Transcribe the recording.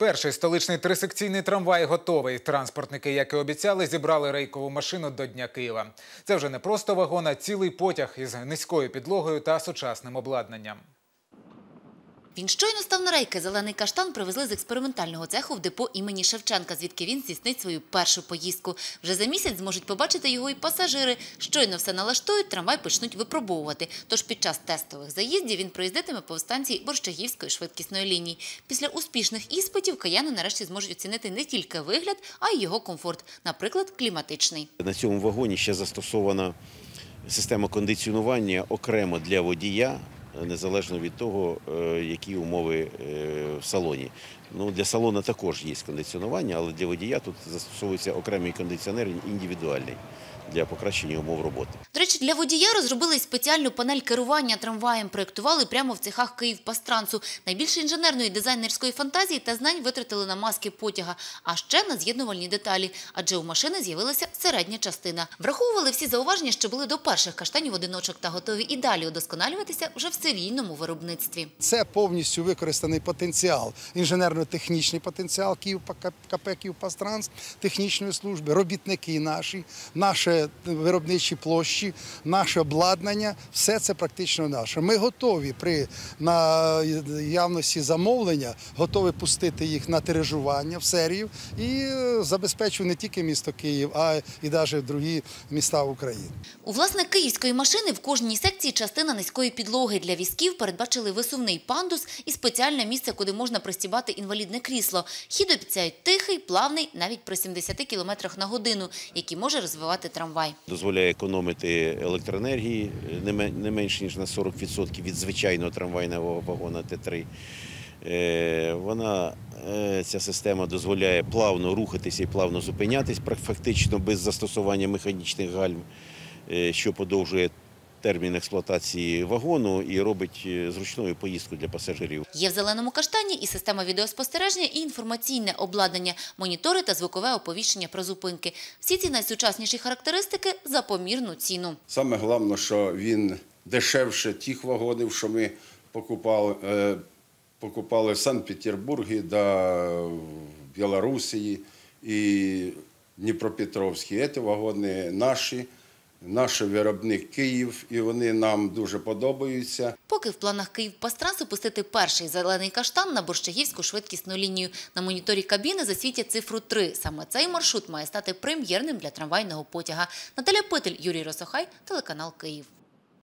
Перший столичний трисекційний трамвай готовий. Транспортники, як і обіцяли, зібрали рейкову машину до Дня Києва. Це вже не просто вагон, а цілий потяг із низькою підлогою та сучасним обладнанням. Він щойно став на рейки. Зелений каштан привезли з експериментального цеху в депо імені Шевченка, звідки він здійснить свою першу поїздку. Вже за місяць зможуть побачити його і пасажири. Щойно все налаштують, трамвай почнуть випробовувати. Тож під час тестових заїздів він проїздитиме по станції Борщагівської швидкісної лінії. Після успішних іспитів кияни нарешті зможуть оцінити не тільки вигляд, а й його комфорт, наприклад, кліматичний. На цьому вагоні ще застосована система кондиціонування окремо для водія, незалежно від того, е, які умови е, в салоні. Ну, для салону також є кондиціонування, але для водія тут застосовується окремий кондиціонер індивідуальний для покращення умов роботи. До речі, для водія розробили спеціальну панель керування трамваєм. Проєктували прямо в цехах Київпастрансу. Найбільше інженерної дизайнерської фантазії та знань витратили на маски потяга, а ще на з'єднувальні деталі. Адже у машини з'явилася середня частина. Враховували всі зауваження, що були до перших каштанів одиночок та готові і далі удосконалюватися вже в серійному виробництві. Це повністю використаний потенціал, інженерно-технічний потенціал Київ КП «Київпастранс», технічної служби, робітники наші, наші виробничі площі, наше обладнання. Все це практично наше. Ми готові при наявності замовлення, готові пустити їх на тиражування в серію і забезпечувати не тільки місто Київ, а і навіть другі міста України. У власне київської машини в кожній секції частина низької підлоги. Для візків передбачили висувний пандус і спеціальне місце, куди можна пристібати інвалідне крісло. Хід обіцяють тихий, плавний, навіть при 70 км на годину, який може розвивати трамвай. Дозволяє економити електроенергії не менше ніж на 40% від звичайного трамвайного вагона Т3. Е, Вона е, ця система дозволяє плавно рухатися і плавно зупинятись, фактично без застосування механічних гальм, е, що подовжує термін експлуатації вагону і робить е, зручною поїздку для пасажирів. Є в зеленому каштані і система відеоспостереження, і інформаційне обладнання, монітори та звукове оповіщення про зупинки. Всі ці найсучасніші характеристики за помірну ціну. Саме головне, що він дешевше тих вагонів, що ми покупали, е, покупали в Санкт-Петербургі да в Білорусі і Дніпропетровській. Ці вагони наші, наш виробник Київ, і вони нам дуже подобаються. Поки в планах Київпастрансу пустити перший зелений каштан на Борщагівську швидкісну лінію. На моніторі кабіни засвітять цифру 3. Саме цей маршрут має стати прем'єрним для трамвайного потяга. Наталя Питель, Юрій Росохай, телеканал Київ.